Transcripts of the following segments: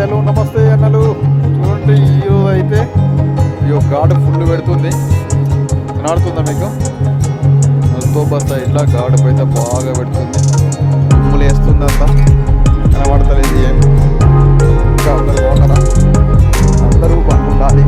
Hello నమస్తే అన్నలు. చూడండి ఇయో అయితే ఈ గాడు ఫుల్ పెడుతుంది. కనబడుతుందా మీకు? ఎంతో బస్తా ఇట్లా గాడుపు అయితే బాగా పెడుతుంది. ఉమ్ములు వేస్తుంది అంతా కనబడతలేదు ఏం. ఇంకా అందరూ బాగున్నారా? అందరూ బాగుండాలి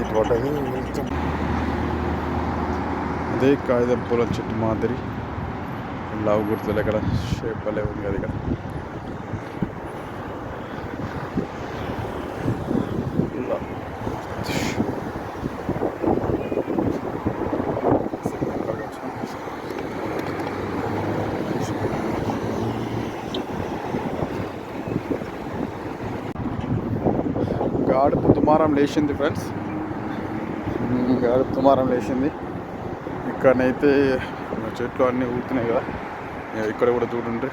సిగ్నల్ ఇది పడదు అదే కాగితం పూల చెట్టు మాదిరి. లవ్ గుర్తులు ఇక్కడ షేప్ అలే ఉంది కదా ఇక్కడ గాడు తుమారం లేచింది ఫ్రెండ్స్ ఇంకా తుమారం లేచింది. ఇక్కడనైతే చెట్లు అన్నీ ఊరుతున్నాయి కదా. ఇక్కడ కూడా చూడుంటే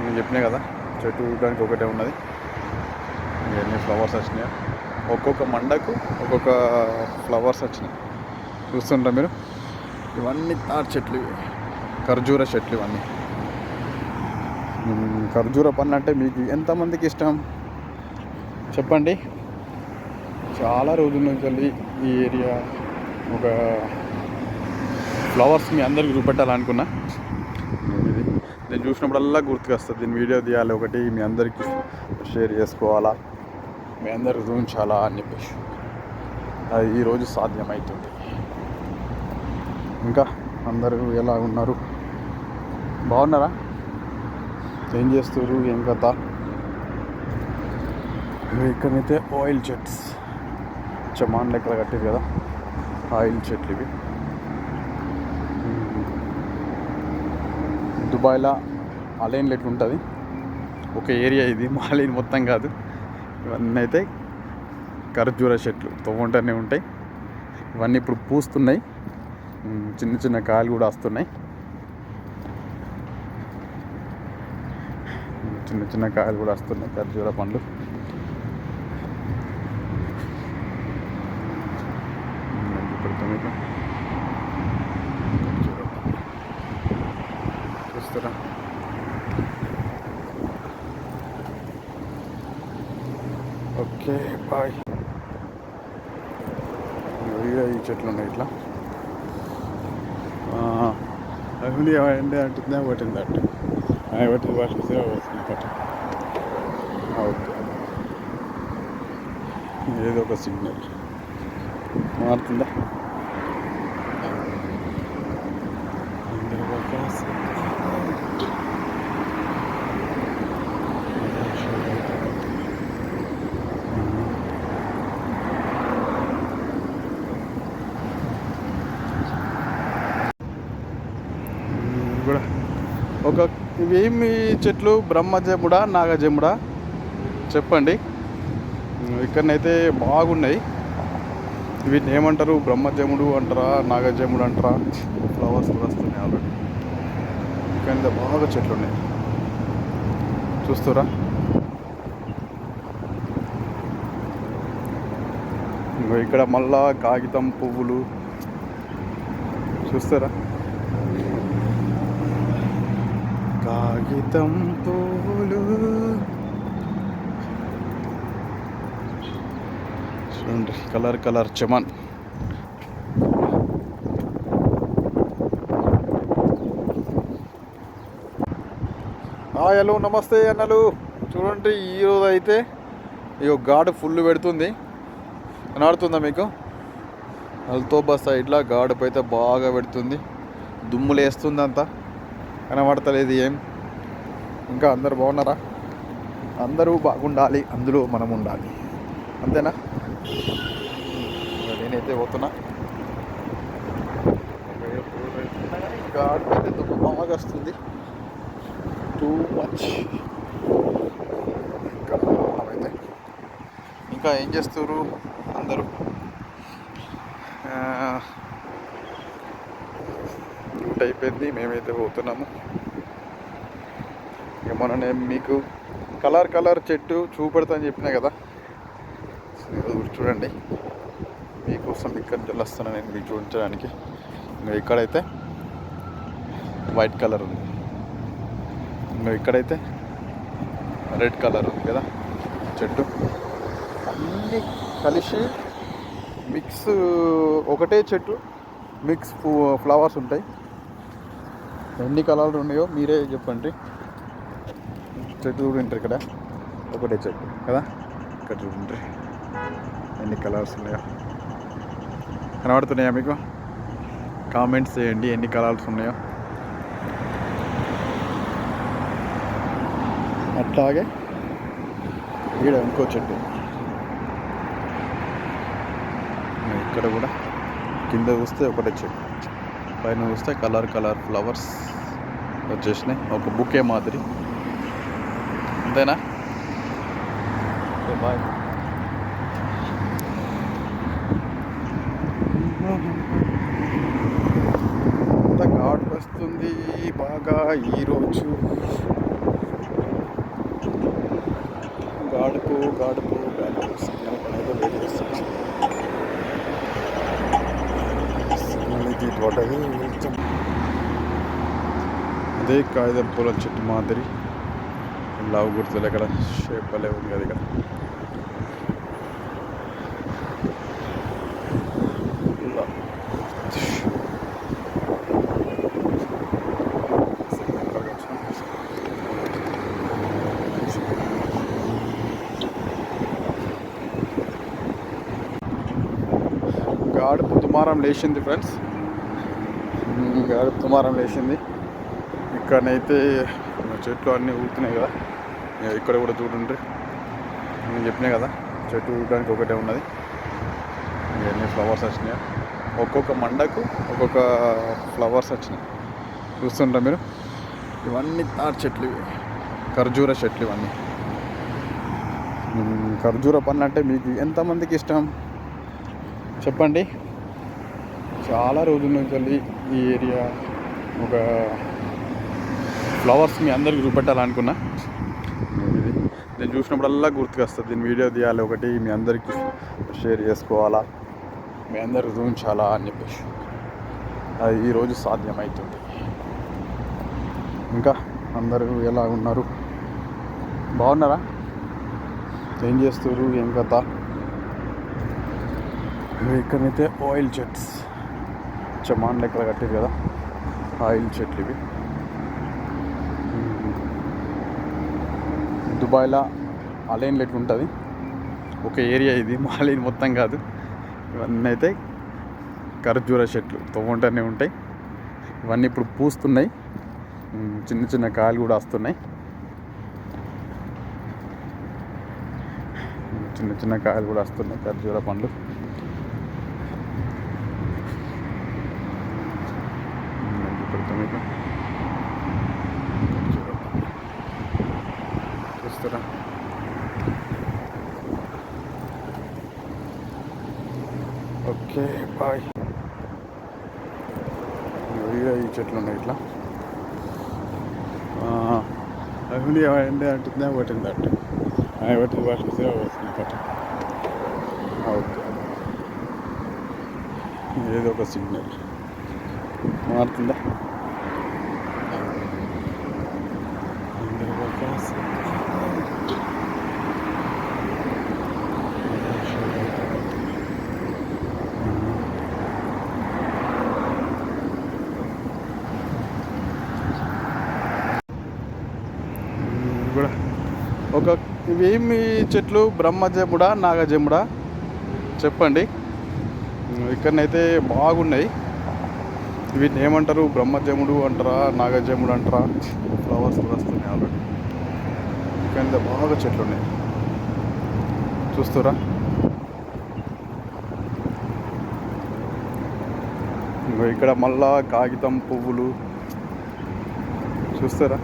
నేను చెప్పినా కదా చెట్టు ఊగడానికి ఒకటే ఉన్నది. ఇవన్నీ ఫ్లవర్స్ వచ్చినాయి. ఒక్కొక్క మండకు ఒక్కొక్క ఫ్లవర్స్ వచ్చినాయి. చూస్తుంటారు మీరు? ఇవన్నీ తార్ చెట్లు ఖర్జూర చెట్లు ఇవన్నీ. ఖర్జూర పన్ను అంటే మీకు ఎంతమందికి ఇష్టం? చెప్పండి. చాలా రోజుల నుంచి వెళ్ళి ఈ ఏరియా ఒక ఫ్లవర్స్ మీ అందరికి చూపెట్టాలనుకున్నా. ఇది నేను చూసినప్పుడల్లా గుర్తుకొస్తుంది. దీని వీడియో తీయాలి ఒకటి మీ అందరికీ షేర్ చేసుకోవాలా. మీ అందరికి చూపించాలా అని చెప్పేసి. అది ఈరోజు సాధ్యమవుతుంది ఇంకా అందరూ ఎలా ఉన్నారు? బాగున్నారా? ఏం చేస్తారు ఏం కథ? ఇక్కడైతే ఆయిల్ చెట్స్ చమాన్ లెక్కలు కట్టారు కదా. ఆయిల్ చెట్లు ఇవి. దుబాయ్లో అలైన్లు ఎట్లుంటుంది? ఒక ఏరియా ఇది మాలైన్ మొత్తం కాదు. ఇవన్నీ అయితే ఖర్జూర చెట్లు తోగుంటూనే ఉంటాయి. ఇవన్నీ ఇప్పుడు పూస్తున్నాయి. చిన్న చిన్న కాయలు కూడా వస్తున్నాయి. చిన్న చిన్న కాయలు కూడా వస్తున్నాయి ఖర్జూర పండ్లు ఉమ్, చూపెడతాం మీకు ఖర్జూర పండ్లు. చూస్తారా ఓకే బాయ్. ఇక ఈ చెట్లు ఉన్నాయి ఇట్లా. అసలు ఏంటి అంటుందా? పట్టింది అట్టు పట్టింది పట్టింది వస్తుంది పట్టు ఓకే. ఏదో ఒక సిగ్నల్. మారుతుందా ఏదో ఒక signal. కూడా ఒక ఇవేమి చెట్లు? బ్రహ్మజముడా నాగజముడా? చెప్పండి. ఇక్కడనైతే బాగున్నాయి. వీటిని ఏమంటారు? బ్రహ్మజముడు అంటారా? నాగజముడు అంటారా? ఫ్లవర్స్ కూడా వస్తున్నాయి ఆల్రెడీ. ఇక్కడ బాగా చెట్లు ఉన్నాయి. చూస్తురా. ఇంకో ఇక్కడ మళ్ళా కాగితం పువ్వులు. చూస్తారా? కాగితం పూలు చూడండి కలర్ కలర్ చమన్. హలో నమస్తే అన్నలు. చూడండి ఈరోజు అయితే ఇక గాడు ఫుల్ పెడుతుంది. కనబడుతుందా మీకు? అల్తోబా సైడ్లో గాడుపు అయితే బాగా పెడుతుంది. దుమ్ములు వేస్తుంది అంతా కనబడతలేదు ఏం? ఇంకా అందరు బాగున్నారా? అందరూ బాగుండాలి అందులో మనం ఉండాలి. అంతేనా? నేనైతే పోతున్నా. గాడుపు అయితే బాగా వస్తుంది. టూ మచ్ ఇంకా అయితే ఇంకా ఏం చేస్తారు అందరూ? డ్యూట్ అయిపోయింది. మేమైతే పోతున్నాము. ఇక మొన్న నేను మీకు కలర్ కలర్ చెట్టు చూపెడతా అని చెప్పినా కదా. చూడండి. మీకోసం ఇక్కడ తెలుస్తున్నా నేను మీకు చూపించడానికి. ఇంకా ఇక్కడైతే వైట్ కలర్ ఉంది. ఇంకా ఇక్కడైతే రెడ్ కలర్ ఉంది కదా చెట్టు. అన్నీ కలిసి మిక్స్ ఒకటే చెట్టు మిక్స్ ఫ్లవర్స్ ఉంటాయి. ఎన్ని కళలు ఉన్నాయో మీరే చెప్పండి. చెట్టు చూడండి ఇక్కడ. ఒకటే చెట్టు కదా? ఇక్కడ చూడండి ఎన్ని కలర్స్ ఉన్నాయో. కనబడుతున్నాయా మీకు? కామెంట్స్ చేయండి ఎన్ని కలర్స్ ఉన్నాయో. అట్లాగే ఈడ ఇంకో చెట్టు. ఇక్కడ కూడా కింద చూస్తే ఒకటే చెట్టు పైన చూస్తే కలర్ కలర్ ఫ్లవర్స్ వచ్చేసినాయి. ఒక బుకే మాదిరి. అంతేనా? బాయ్. అంత ఘాట్ వస్తుంది బాగా ఈరోజు గాడుపు గాడుపు గాడుపు సిగ్నల్ పడేదో లేదు వస్తుంది సిగ్నల్ ఇది అదే కాగితం పూల చెట్టు మాదిరి. లావు గుర్తులు ఇక్కడ షేప్ అలే ఉంది కదా ఇక్కడ. ఇలా. సిగ్నల్ దుమారం లేచింది ఫ్రెండ్స్. గాడుపు తుమారం లేచింది. ఇక్కడనైతే చెట్లు అన్నీ ఊగుతున్నాయి కదా. ఇక్కడ కూడా చూడండి. నేను చెప్పినా కదా చెట్టు ఊగడానికి ఒకటే ఉన్నది. ఇవన్నీ ఫ్లవర్స్ వచ్చినాయి. ఒక్కొక్క మండకు ఒక్కొక్క ఫ్లవర్స్ వచ్చినాయి. చూస్తుంటారు మీరు? ఇవన్నీ తార్ చెట్లు ఇవి. ఖర్జూర చెట్లు ఇవన్నీ. ఖర్జూర పండ్లు అంటే మీకు ఎంతమందికి ఇష్టం? చెప్పండి. చాలా రోజుల నుంచి వెళ్ళి ఈ ఏరియా ఒక ఫ్లవర్స్ మీ అందరికి చూపెట్టాలనుకున్నా. ఇది నేను చూసినప్పుడల్లా గుర్తుకొస్తుంది. దీని వీడియో తీయాలి ఒకటి మీ అందరికీ షేర్ చేసుకోవాలా? మీ అందరికి చూపించాలా అని చెప్పేసి. అది ఈరోజు సాధ్యమవుతుంది ఇంకా అందరూ ఎలా ఉన్నారు? బాగున్నారా? ఏం చేస్తారు ఏం కథ? ఇక్కడైతే ఆయిల్ చెట్స్ చమాన్ లెక్కలు కట్టారు కదా ఆయిల్ చెట్లు ఇవి. దుబాయ్లో అలైన్లు ఎట్లుంటుంది ఒక ఏరియా ఇది మాలైన్ మొత్తం కాదు. ఇవన్నీ అయితే ఖర్జూర చెట్లు తవ్వుంటూనే ఉంటాయి. ఇవన్నీ ఇప్పుడు పూస్తున్నాయి. చిన్న చిన్న కాయలు కూడా వస్తున్నాయి. చిన్న చిన్న కాయలు కూడా వస్తున్నాయి ఖర్జూర పండ్లు ఉమ్, చూపెడతా మీకు చూస్తారా ఓకే బాయ్. ఇక ఈ చెట్లు ఉన్నాయి ఇట్లా. అవి ఏమండి అంటుందా పట్టింది అట్టు అవి పట్టింది పట్టింది వస్తుంది పట్ట. ఓకే. ఏదో ఒక సిగ్నల్ మారుతుందా ఇందులో ఒక ఇది కూడా ఒక ఇవేమి చెట్లు? బ్రహ్మజముడా నాగజముడా చెప్పండి. ఇక్కడనైతే బాగున్నాయి. వీటిని ఏమంటారు? బ్రహ్మజముడు అంటారా? నాగజముడు అంటారా? ఫ్లవర్స్ వస్తున్నాయి ఆల్రెడీ ఇక్కడ బాగా చెట్లు ఉన్నాయి. చూస్తారా. ఇక్కడ మళ్ళా కాగితం పువ్వులు. చూస్తారా?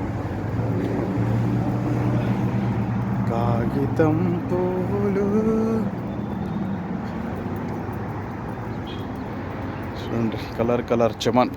కాగితం పువ్వులు చూడండి. Colour colour చమన్.